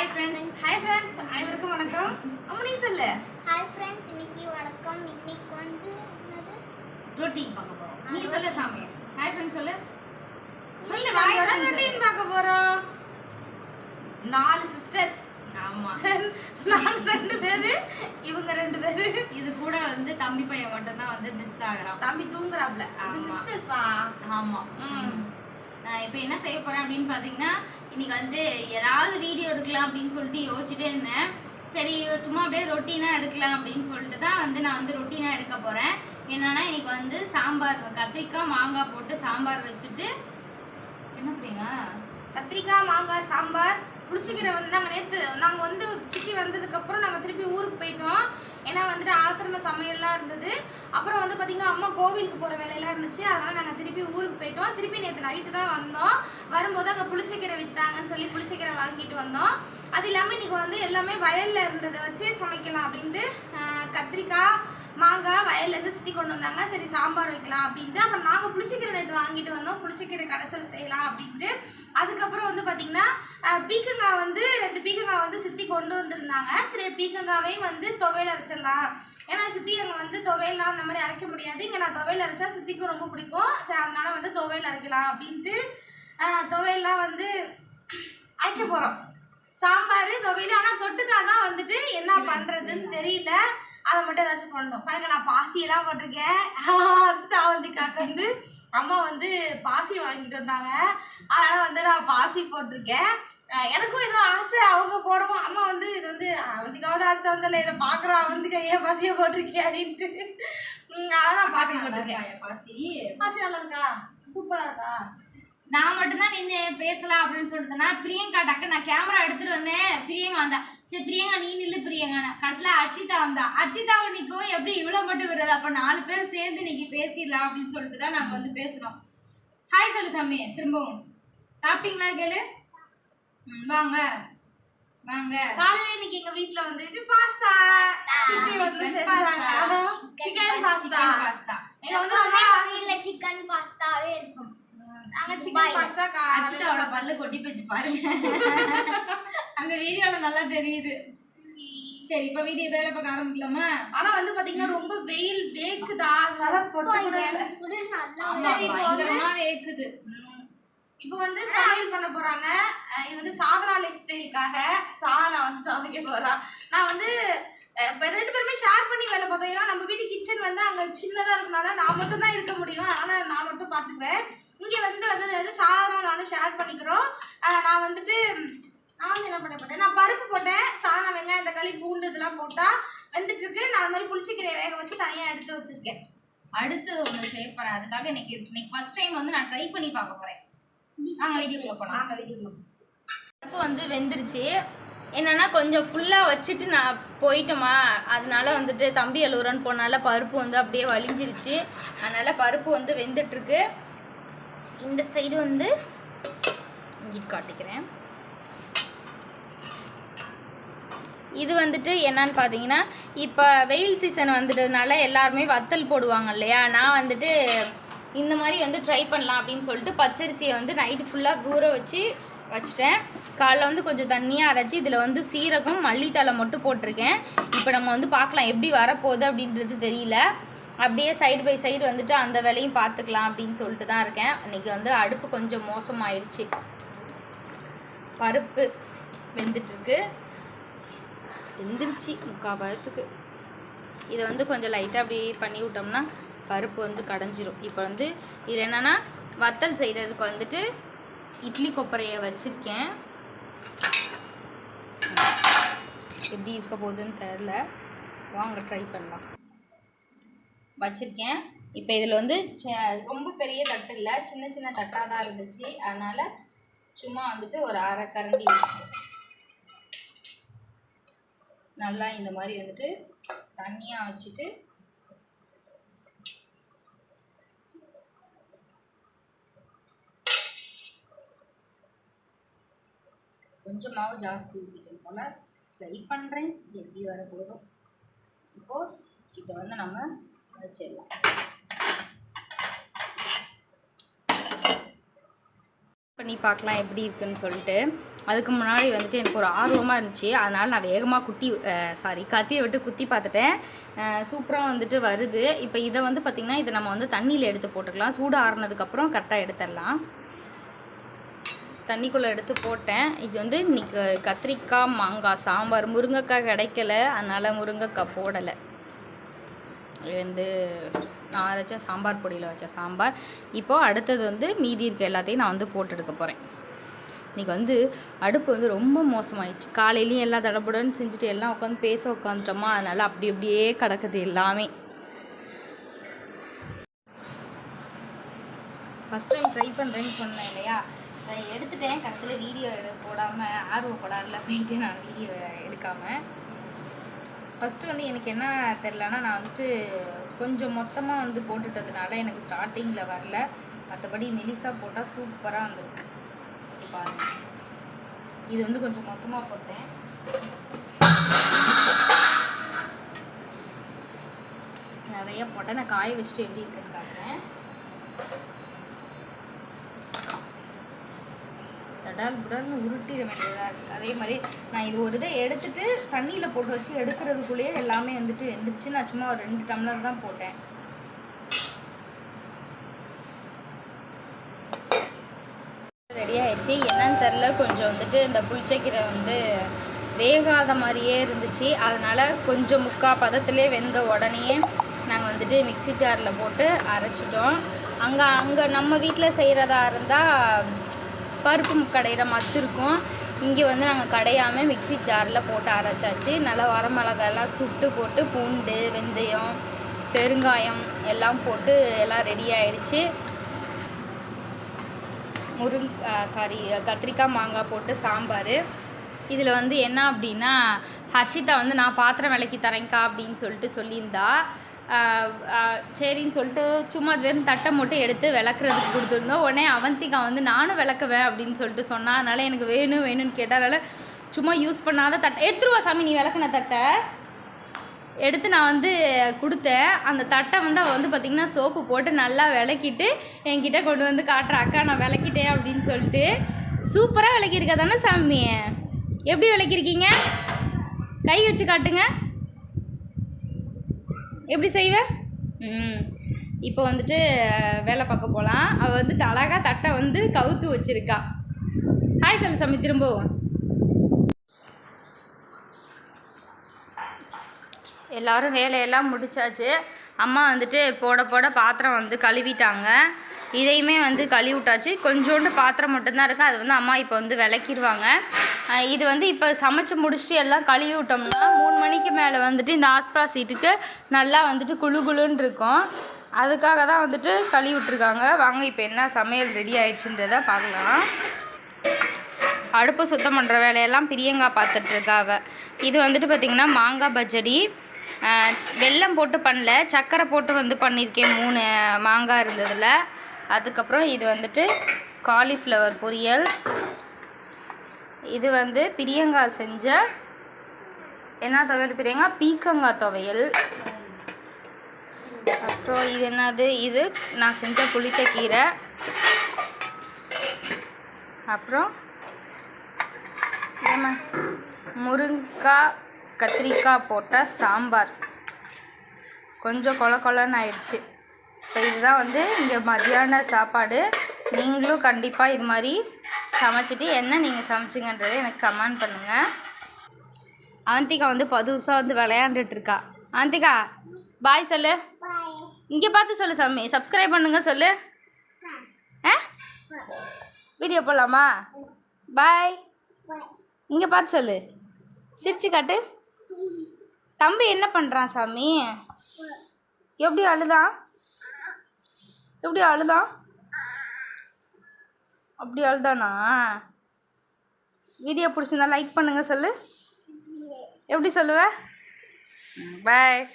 Hi friends hi friends அனைவருக்கும் வணக்கம். அம்மனி சொல்லு. ஹாய் ஃப்ரெண்ட்ஸ் இன்னைக்கு வணக்கம். இன்னைக்கு வந்து ரொட்டீன் பார்க்க போறோம். நீ சொல்லு சாமி. ஹாய் ஃப்ரெண்ட்ஸ் சொல்லு. சொல்லு நம்மளோட ரொட்டீன் பார்க்க போறோம். நாலு சிஸ்டர்ஸ் ஆமா. நாங்க ரெண்டு பேரு. இவங்க ரெண்டு பேரு. இது கூட வந்து தம்பி பையன் மட்டும் தான் வந்து மிஸ் ஆகுறான். தம்பி தூங்குறாப்ல. சிஸ்டர்ஸ் ஆமா. இப்போ என்ன செய்ய போறேன் அப்படின்னு பார்த்தீங்கன்னா இன்னைக்கு வந்து ஏதாவது வீடியோ எடுக்கலாம் அப்படின்னு சொல்லிட்டு யோசிச்சுட்டே இருந்தேன். சரி சும்மா அப்படியே ரொட்டீனாக எடுக்கலாம் அப்படின்னு சொல்லிட்டு தான் வந்து நான் வந்து ரொட்டீனாக எடுக்க போகிறேன் என்னென்னா இன்னைக்கு வந்து சாம்பார் கத்திரிக்காய் மாங்காய் போட்டு சாம்பார் வச்சுட்டு என்ன பிடிங்க கத்திரிக்காய் மாங்காய் சாம்பார் புளிச்சக்கீரை வந்து நாங்கள் நேற்று நாங்கள் வந்து சித்தி வந்ததுக்கப்புறம் நாங்கள் திருப்பி ஊருக்கு போயிட்டோம். ஏன்னா வந்துட்டு ஆசிரம சமையல்லாம் இருந்தது. அப்புறம் வந்து பார்த்தீங்கன்னா அம்மா கோவிலுக்கு போகிற வேலையெல்லாம் இருந்துச்சு. அதனால் நாங்கள் திருப்பி ஊருக்கு போயிட்டோம். திருப்பி நேற்று நைட்டு தான் வந்தோம். வரும்போது அங்கே புளிச்சக்கீரை விற்றாங்கன்னு சொல்லி புளிச்சக்கீரை வாங்கிட்டு வந்தோம். அது இல்லாமல் இன்னைக்கு வந்து எல்லாமே வயலில் இருந்ததை வச்சு சமைக்கலாம் அப்படின்ட்டு கத்திரிக்காய் மாங்காய் வயல்லேருந்து சுற்றி கொண்டு வந்தாங்க. சரி சாம்பார் வைக்கலாம் அப்படின்ட்டு அப்புறம் நாங்கள் புளிச்சக்கீரை நேற்று வாங்கிட்டு வந்தோம். புளிச்சக்கீரை கடைசல் செய்யலாம் அப்படின்ட்டு. அதுக்கப்புறம் வந்து பார்த்திங்கன்னா பீக்கங்காய் வந்து ரெண்டு பீக்கங்காய் வந்து சித்தி கொண்டு வந்திருந்தாங்க. சரி பீக்கங்காவையும் வந்து துவையல் அரைச்சிடலாம். ஏன்னா சித்தி அங்கே வந்து துவையல்லாம் அந்த மாதிரி அரைக்க முடியாது. இங்கே நான் துவையல் அரைச்சா சித்திக்கும் ரொம்ப பிடிக்கும். சரி அதனால் வந்து துவையல் அரைக்கலாம் அப்படின்ட்டு துவையல்லாம் வந்து அரைக்க போகிறோம் சாம்பார் துவையல். ஆனால் தொட்டுக்காய் தான் வந்துட்டு என்ன பண்ணுறதுன்னு தெரியல. அதை மட்டும் ஏதாச்சும் பண்ணணும். பாருங்க நான் பாசியெல்லாம் போட்டிருக்கேன். அவந்திக்காக்கு வந்து அம்மா வந்து பாசி வாங்கிட்டு வந்தாங்க. அதனால வந்து நான் பாசி போட்டிருக்கேன். எனக்கும் ஏதோ ஆசை அவங்க போடவும் அம்மா வந்து இது வந்து அவந்திக்காவது ஆசை வந்தல இதை பார்க்குற அவந்திக்கா ஏன் பாசியை போட்டிருக்கேன் அப்படின்ட்டு. நான் பாசி போட்டிருக்கேன். பாசி? பாசி நல்லா இருக்கா? சூப்பராக இருக்கா? நான் மட்டும்தான் நின்று பேசலாம் அப்படின்னு சொல்லிட்டு நான் பிரியங்கா டக்கு நான் கேமரா எடுத்துட்டு வந்தேன். பிரியங்கா வந்தா. சரி பிரியங்கா நீ நில்லு பிரியங்கா. கடைசியில் அர்ஷிதா வந்தா. அர்ஷிதாவை நிற்கும் எப்படி இவ்வளோ மட்டும் விடுறது? அப்போ நாலு பேர் சேர்ந்து இன்னைக்கு பேசிடலாம் அப்படின்னு சொல்லிட்டு தான் நாங்கள் வந்து பேசுகிறோம் ஹாய் சொல்லு சாமி. திரும்பவும். சாப்பிட்டீங்களா கேளு? வாங்க. வாங்க. காலையில இன்னைக்கு எங்க வீட்ல வந்துட்டு பாஸ்தா. சித்தி வந்து செஞ்சாங்க. Chicken pasta. Chicken pasta. எங்க வந்து சிக்கன் இருக்கும் அர்ஷிதாவோட பல்லு கொட்டி போச்சு பாருங்க. அந்த வீடியோல நல்லா தெரியுது. சரி இப்போ வீடியோ வேலை பார்க்க ஆரம்பிக்கலாமா? ஆனா வந்து பாத்தீங்கன்னா ரொம்ப வெயில் வேக்குதா? அதனால பயங்கரமா வேக்குது. இப்போ வந்து சமையல் பண்ண போறாங்க. இது வந்து சாதனா லைஃப் ஸ்டைலுக்காக சாதனா வந்து சமைக்க போறா. நான் வந்து இப்ப ரெண்டு பேருமே ஷேர் பண்ணி வேலை பார்த்தோம். ஏன்னா நம்ம வீட்டு கிச்சன் வந்து அங்க சின்னதா இருக்கனால நான் மட்டும் தான் இருக்க முடியும். அதனால நான் மட்டும் பாத்துக்குவேன் இங்க வந்து வந்து வந்து சாதனம் நானும் ஷேர் பண்ணிக்கிறோம். நான் வந்துட்டு நான் வந்து என்ன பண்ண போட்டேன் நான் பருப்பு போட்டேன். சாதம் வெங்காயம் தக்காளி பூண்டு இதெல்லாம் போட்டா வெந்துட்டு இருக்கு. நான் அது மாதிரி புளிச்சக்கீரை வேக வச்சு தனியா எடுத்து வச்சிருக்கேன். அடுத்து ஒன்று செய்ய போறேன். அதுக்காக இன்னைக்கு இன்னைக்கு ஃபர்ஸ்ட் டைம் வந்து நான் ட்ரை பண்ணி பார்க்க போறேன். நாங்க வீடியோக்குள்ள போலாம். நாங்க வீட்டுக்கு பருப்பு வந்து வெந்துருச்சு. என்னன்னா கொஞ்சம் ஃபுல்லாக வச்சுட்டு நான் போயிட்டோமா? அதனால வந்துட்டு தம்பி அழுகுறன்னு போனால பருப்பு வந்து அப்படியே வலிஞ்சிருச்சு அதனால் பருப்பு வந்து வெந்துட்டுருக்கு. இந்த சைடு வந்து இங்கிட்டு காட்டிக்கிறேன். இது வந்துட்டு என்னன்னு பார்த்தீங்கன்னா இப்போ வெயில் சீசன் வந்துட்டதுனால எல்லாருமே வத்தல் போடுவாங்க இல்லையா? நான் வந்துட்டு இந்த மாதிரி வந்து ட்ரை பண்ணலாம் அப்படின்னு சொல்லிட்டு பச்சரிசியை வந்து நைட்டு ஃபுல்லாக ஊற வச்சு வச்சுட்டேன். காலைல வந்து கொஞ்சம் தண்ணியாக அரைச்சி இதில் வந்து சீரகம் மல்லித்தலை மட்டும் போட்டிருக்கேன். இப்போ நம்ம வந்து பார்க்கலாம் எப்படி வரப்போகுது அப்படின்றது தெரியல. அப்படியே சைடு பை சைடு வந்துட்டு அந்த வேலையும் பார்த்துக்கலாம் அப்படின்னு சொல்லிட்டு தான் இருக்கேன். இன்றைக்கி வந்து அடுப்பு கொஞ்சம் மோசமாயிடுச்சு. பருப்பு வெந்துட்டுருக்கு. வெந்துருச்சு முக்கால் பதத்துக்கு இதை வந்து கொஞ்சம் லைட்டாக அப்படி பண்ணி விட்டோம்னா பருப்பு வந்து கடைஞ்சிரும். இப்போ வந்து இதில் என்னென்னா வத்தல் செய்கிறதுக்கு வந்துட்டு இட்லி கொப்பரையை வச்சுருக்கேன். எப்படி இருக்க போகுதுன்னு தெரில வாங்க ட்ரை பண்ணலாம். வச்சுருக்கேன். இப்போ இதில் வந்து ரொம்ப பெரிய தட்டு இல்லை சின்ன சின்ன தட்டாக தான் இருந்துச்சு. அதனால் சும்மா வந்துட்டு ஒரு அரை கரண்டி நல்லா இந்த மாதிரி வந்துட்டு தண்ணியாக வச்சுட்டு கொஞ்சம் ஜாஸ்தி ஊற்றிட்டேன் போல். ட்ரை பண்ணுறேன் எப்படி வர போதும் இப்போது இதை வந்து நம்ம வச்சிடலாம். பண்ணி பார்க்கலாம் எப்படி இருக்குன்னு சொல்லிட்டு. அதுக்கு முன்னாடி வந்துட்டு எனக்கு ஒரு ஆர்வமாக இருந்துச்சு. அதனால் நான் வேகமாக குட்டி சாரி கத்தியை விட்டு குத்தி பார்த்துட்டேன். சூப்பராக வந்துட்டு வருது. இப்போ இதை வந்து பார்த்திங்கன்னா இதை நம்ம வந்து தண்ணியில் எடுத்து போட்டுக்கலாம். சூடு ஆறுனதுக்கப்புறம் கரெக்டாக எடுத்துடலாம். தண்ணிக்குள்ளே எடுத்து போட்டேன். இது வந்து இன்னைக்கு கத்திரிக்காய் மாங்காய் சாம்பார் முருங்கைக்காய் கிடைக்கல. அதனால் முருங்கைக்காய் போடலை. இது வந்து நான் வச்ச சாம்பார் பொடியில் வச்ச சாம்பார். இப்போது அடுத்தது வந்து மீதி இருக்க எல்லாத்தையும் நான் வந்து போட்டுடுக்க போகிறேன் இன்றைக்கி வந்து அடுப்பு வந்து ரொம்ப மோசமாயிடுச்சு. காலையிலையும் எல்லாம் தடபுடன்னு செஞ்சுட்டு எல்லாம் உட்காந்து பேச உட்காந்துட்டோமா? அதனால் அப்படி அப்படியே கிடக்குது எல்லாமே. ஃபஸ்ட் டைம் ட்ரை பண்ணுறேன்னு சொன்னேன் இல்லையா? நான் எடுத்துட்டேன். கடைசியில் வீடியோ எடு போடாமல் ஆர்வப்படாரில் போயிட்டு நான் வீடியோ எடுக்காமல் ஃபஸ்ட்டு வந்து எனக்கு என்ன தெரிலனா நான் வந்துட்டு கொஞ்சம் மொத்தமாக வந்து போட்டுட்டதுனால எனக்கு ஸ்டார்டிங்கில் வரல. மற்றபடி மெலிசாக போட்டால் சூப்பராக வந்திருக்கு. பாருங்க. இது வந்து கொஞ்சம் மொத்தமாக போட்டேன். நிறைய போட்டேன். நான் காய வச்சுட்டு எப்படி இருக்குன்னு காட்டுறேன் உடல் உடல்னு உருட்டிட வேண்டியதாக இருக்குது அதே மாதிரி நான் இது ஒரு இதை எடுத்துட்டு தண்ணியில் போட்டு வச்சு எடுக்கிறதுக்குள்ளேயே எல்லாமே வந்துட்டு வெந்துருச்சு நான் சும்மா ஒரு ரெண்டு டம்ளர் தான் போட்டேன். ரெடி ஆயிடுச்சு. என்னன்னு தெரில கொஞ்சம் வந்துட்டு இந்த புளிச்சக்கீரை வந்து வேகாத மாதிரியே இருந்துச்சு. அதனால் கொஞ்சம் முக்கா பதத்திலே வெந்த உடனேயே நாங்கள் வந்துட்டு மிக்ஸி ஜாரில் போட்டு அரைச்சிட்டோம். அங்கே அங்கே நம்ம வீட்டில் செய்கிறதா இருந்தால் பருப்பு கடையிற மத்து இருக்கும். இங்கே வந்து நாங்கள் கடையாமல் மிக்ஸி ஜாரில் போட்டு அரைச்சாச்சு. நல்லா வரமிளகாலாம் சுட்டு போட்டு பூண்டு வெந்தயம் பெருங்காயம் எல்லாம் போட்டு எல்லாம் ரெடி ஆயிடுச்சு. முருங் சாரி கத்திரிக்காய் மாங்காய் போட்டு சாம்பார். இதில் வந்து என்ன அப்படின்னா ஹர்ஷிதா வந்து நான் பாத்திரம் விளக்கி தரேங்க்கா அப்படின்னு சொல்லிட்டு சொல்லியிருந்தா. சரின்னு சொல்லிட்டு சும்மா அது வெறும் தட்டை மட்டும் எடுத்து விளக்குறதுக்கு கொடுத்துருந்தோம். உடனே அவந்திகா வந்து நானும் விளக்குவேன் அப்படின்னு சொல்லிட்டு சொன்னா. அதனால் எனக்கு வேணும் வேணும்னு கேட்டதால சும்மா யூஸ் பண்ணாத தட்டை. எடுத்துருவா சாமி நீ விளக்குன தட்டை. எடுத்து நான் வந்து கொடுத்தேன். அந்த தட்டை வந்து அவள் வந்து பார்த்திங்கன்னா சோப்பு போட்டு நல்லா விளக்கிட்டு என்கிட்ட கொண்டு வந்து காட்டுற அக்கா நான் விளக்கிட்டேன் அப்படின்னு சொல்லிட்டு. சூப்பராக விளக்கியிருக்கா தானே சாமி? எப்படி விளக்கியிருக்கீங்க? கை வச்சு காட்டுங்க. எப்படி செய்வ? ம். இப்போ வந்துட்டு வேலை பார்க்க போகலாம் அவள் வந்துட்டு அழகாக தட்டை வந்து கவுத்து வச்சுருக்கா. ஹாய் சொல்லு சாமி திரும்பவும் எல்லோரும் வேலையெல்லாம் முடிச்சாச்சு. அம்மா வந்துட்டு போட போட பாத்திரம் வந்து கழுவிட்டாங்க. இதையுமே வந்து கழுவி விட்டாச்சு கொஞ்சோண்டு பாத்திரம் மட்டும்தான் இருக்குது அது வந்து அம்மா இப்போ வந்து விளக்கிடுவாங்க இது வந்து இப்போ சமைச்சு முடிச்சுட்டு எல்லாம் கழுவி விட்டோம்னா மூணு மணிக்கு மேலே வந்துட்டு இந்த ஆஸ்ப்ரா சீட்டுக்கு நல்லா வந்துட்டு குளு குளுன்னு இருக்கும். அதுக்காக தான் வந்துட்டு கழுவி விட்ருக்காங்க வாங்க இப்போ என்ன சமையல் ரெடி ஆயிடுச்சுன்றதை பார்க்கலாம். அடுப்பு சுத்தம் பண்ணுற வேலையெல்லாம் பிரியங்கா பார்த்துட்ருக்காவ இது வந்துட்டு பார்த்திங்கன்னா மாங்காய் பஜ்ஜடி வெல்லம் போட்டு பண்ணல. சர்க்கரை போட்டு வந்து பண்ணியிருக்கேன் மூணு மாங்காய் இருந்ததில். அதுக்கப்புறம் இது வந்துட்டு காலிஃப்ளவர் பொரியல். இது வந்து பிரியங்கா செஞ்ச என்ன துவையல் பிரியங்கா? பீக்கங்காய் துவையல். அப்புறம் இது என்னது? இது நான் செஞ்ச புளித்த கீரை. அப்புறம் ஏம்மா? முருங்காய் கத்திரிக்காய் போட்ட சாம்பார். கொஞ்சம் கொல கொலன்னு ஆயிடுச்சு. இப்போ இதுதான் வந்து இங்கே மதியான சாப்பாடு. நீங்களும் கண்டிப்பாக இது மாதிரி சமைச்சிட்டு என்ன நீங்கள் சமைச்சிங்கன்றதை எனக்கு கமெண்ட் பண்ணுங்கள் அவந்திகா வந்து புதுசாக வந்து விளையாண்டுட்டு இருக்கா அவந்திகா பாய் சொல்லு. இங்கே பார்த்து சொல்லு சாமி. சப்ஸ்கிரைப் பண்ணுங்க சொல்லு. ஆ? வீடியோ போடலாமா? பாய். இங்கே பார்த்து சொல்லு. சிரிச்சு காட்டு. தம்பி என்ன பண்ணுறான் சாமி? எப்படி அழுதான் எப்படி அழுதான் அப்படி அழுதானா? வீடியோ பிடிச்சிருந்தா லைக் பண்ணுங்க சொல்லு. எப்படி சொல்லுவ? பாய் பாய்